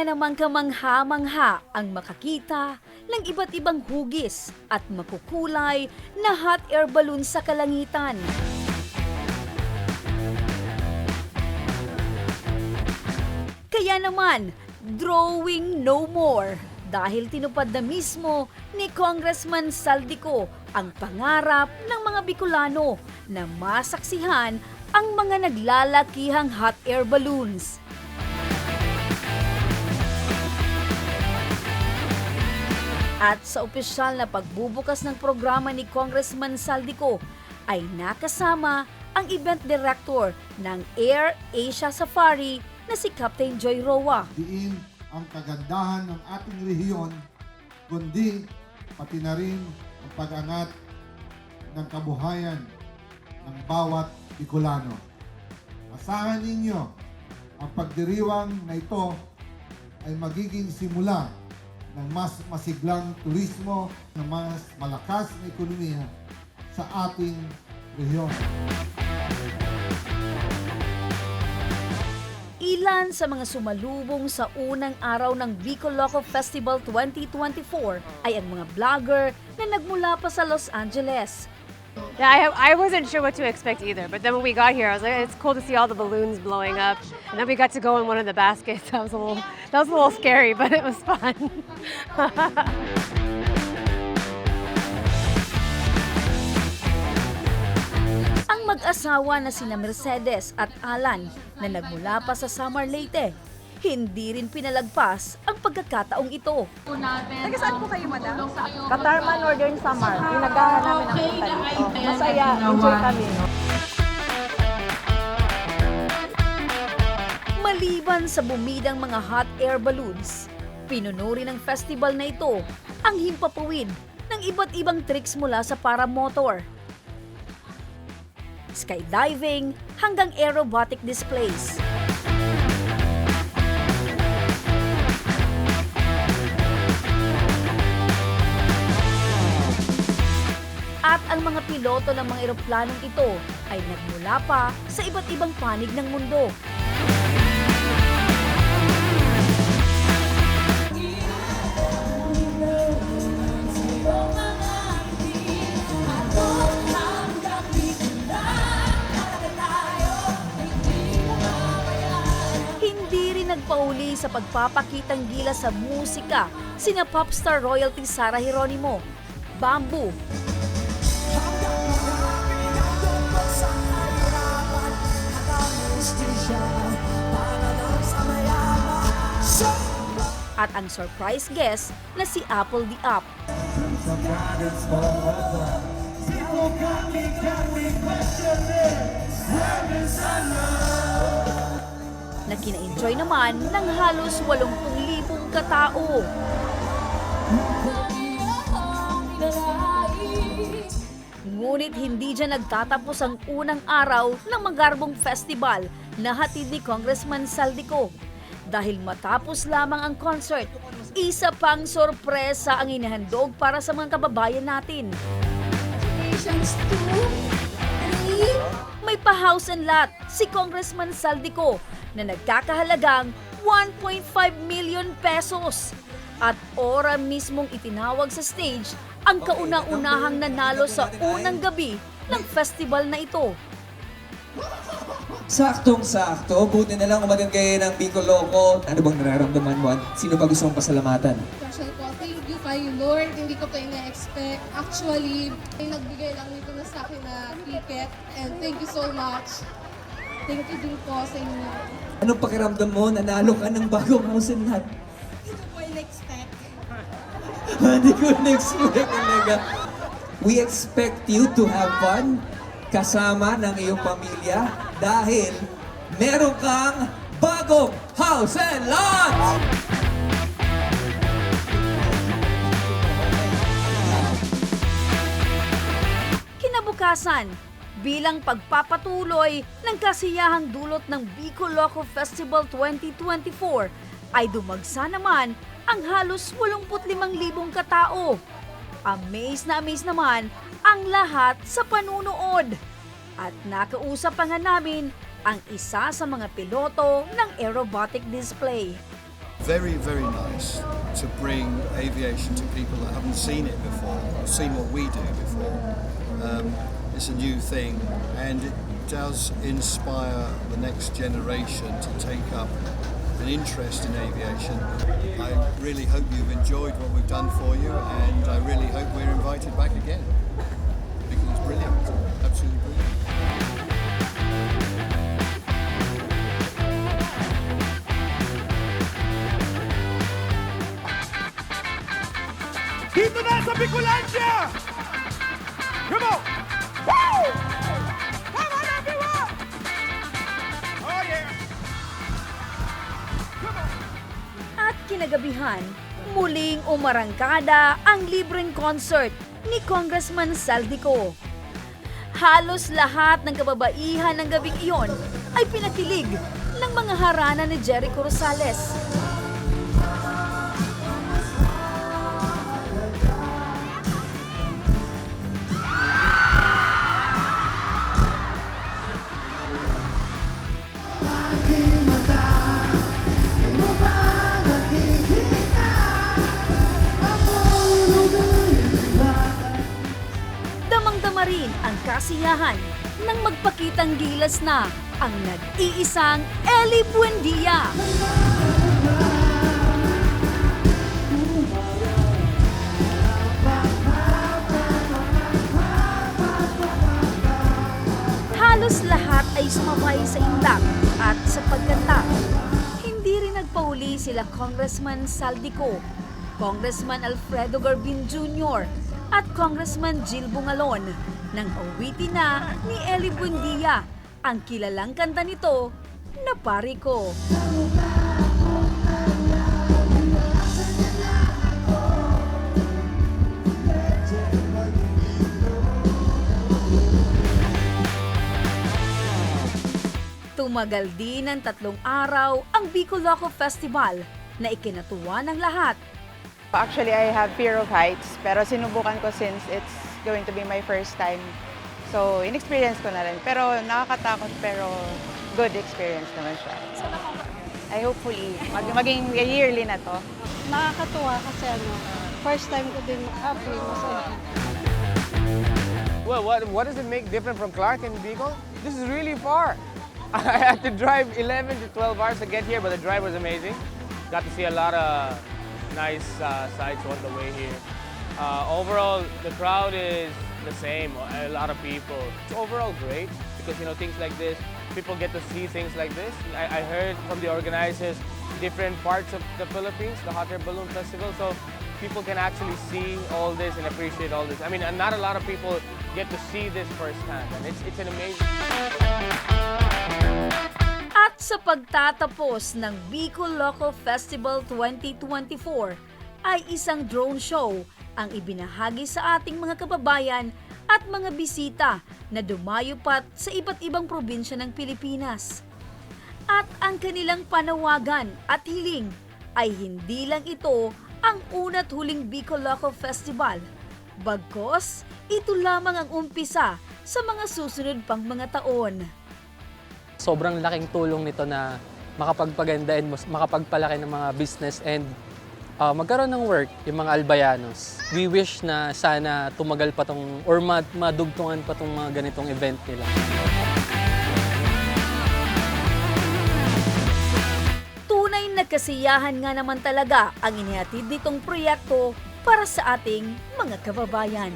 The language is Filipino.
nga namang kamangha-mangha ang makakita ng iba't ibang hugis at makukulay na hot air balloon sa kalangitan. Kaya naman, drawing no more dahil tinupad na mismo ni Congressman Saldico ang pangarap ng mga Bicolano na masaksihan ang mga naglalakihang hot air balloons. At sa opisyal na pagbubukas ng programa ni Congressman Saldico ay nakasama ang event director ng Air Asia Safari na si Captain Joy Roa. diin ang kagandahan ng ating rehiyon, kundi pati na rin ang pag-angat ng kabuhayan ng bawat Bicolano. Asahan ninyo ang pagdiriwang na ito ay magiging simula ng mas masiglang turismo, ng mas malakas na ekonomiya sa ating rehiyon. Ilan sa mga sumalubong sa unang araw ng Loco Festival 2024 ay ang mga vlogger na nagmula pa sa Los Angeles. Yeah, I, I wasn't sure what to expect either. But then when we got here, I was like, it's cool to see all the balloons blowing up. And then we got to go in one of the baskets. That was a little, that was a little scary, but it was fun. Ang mag-asawa na sina Mercedes at Alan na nagmula pa sa Samar Leyte, hindi rin pinalagpas ang pagkakataong ito. Taga saan po kayo, madam? Katarman Northern Samar. Pinagahan namin ang dito. Masaya, enjoy kami. Maliban sa bumidang mga hot air balloons, pinuno rin ng festival na ito ang himpapawid ng iba't ibang tricks mula sa paramotor. Skydiving hanggang aerobatic displays. At ang mga piloto ng mga eroplanong ito ay nagmula pa sa iba't ibang panig ng mundo. Nagpauli sa pagpapakitang gila sa musika sina popstar royalty Sara Geronimo, Bamboo, at ang surprise guest na si Apple the Up. na kina-enjoy naman ng halos 80,000 katao. Ngunit hindi dyan nagtatapos ang unang araw ng Magarbong Festival na hatid ni Congressman Saldico. Dahil matapos lamang ang concert, isa pang sorpresa ang inihandog para sa mga kababayan natin. May pa-house and lot si Congressman Saldico na nagkakahalagang 1.5 million pesos. At ora mismong itinawag sa stage ang kauna-unahang nanalo sa unang gabi ng festival na ito. Saktong-sakto. Buti na lang umatin kayo ng Bicol Loco. Ano bang nararamdaman mo? Sino ba gusto mong pasalamatan? Actually po, thank you kay Lord. Hindi ko pa ina-expect. Actually, ay nagbigay lang nito na sa akin na ticket. And thank you so much. Thank you din po sa inyo. Anong pakiramdam mo? Nanalo ka ng bagong house and lot. Hindi ko po ina-expect. Hindi ko na-expect talaga. We expect you to have fun kasama ng iyong pamilya dahil meron kang bagong house and lot! Kinabukasan, bilang pagpapatuloy ng kasiyahang dulot ng Bicol Loco Festival 2024 ay dumagsa naman ang halos 85,000 katao. Amaze na amaze naman ang lahat sa panunood. At nakausap pa nga namin ang isa sa mga piloto ng aerobatic display. very, very nice to bring aviation to people that haven't seen it before, or seen what we do before. Um, it's a new thing, and it does inspire the next generation to take up an interest in aviation. I really hope you've enjoyed what we've done for you, and I really Bicolandia! Come on! Woo! Come on, everyone! Oh, yeah! Come on! At kinagabihan, muling umarangkada ang libreng concert ni Congressman Saldico. Halos lahat ng kababaihan ng gabing iyon ay pinakilig ng mga harana ni Jericho Rosales. Kasiyahan nang magpakitang gilas na ang nag-iisang Ellie Buendia. Halos lahat ay sumabay sa indak at sa pagkanta. Hindi rin nagpauli sila Congressman Saldico, Congressman Alfredo Garbin Jr. at Congressman Jill Bungalon nang awitin na ni Ellie Buendia ang kilalang kanta nito na pari ko. Tumagal din ng tatlong araw ang Bicoloco Festival na ikinatuwa ng lahat. Actually, I have fear of heights, pero sinubukan ko since it's going to be my first time. So, in-experience ko na rin. Pero nakakatakot, pero good experience naman siya. I hopefully, mag maging yearly na to. Nakakatuwa kasi ano, first time ko din happy, masaya. Well, what, what does it make different from Clark and Beagle? This is really far. I had to drive 11 to 12 hours to get here, but the drive was amazing. Got to see a lot of nice uh, sights on the way here. Uh, overall, the crowd is the same. A lot of people. It's overall great because you know things like this, people get to see things like this. I, I heard from the organizers different parts of the Philippines, the hot air balloon festival. So people can actually see all this and appreciate all this. I mean, not a lot of people get to see this firsthand, and it's it's an amazing. Sa pagtatapos ng Bicol Loco Festival 2024 ay isang drone show ang ibinahagi sa ating mga kababayan at mga bisita na dumayo pat sa iba't ibang probinsya ng Pilipinas. At ang kanilang panawagan at hiling ay hindi lang ito ang una't huling Bicol Loco Festival. Bagkos, ito lamang ang umpisa sa mga susunod pang mga taon. Sobrang laking tulong nito na makapagpaganda and makapagpalaki ng mga business and uh, magkaroon ng work yung mga albayanos. We wish na sana tumagal pa tong or ma- madugtungan pa tong mga ganitong event nila. Tunay na kasiyahan nga naman talaga ang inihatid nitong proyekto para sa ating mga kababayan.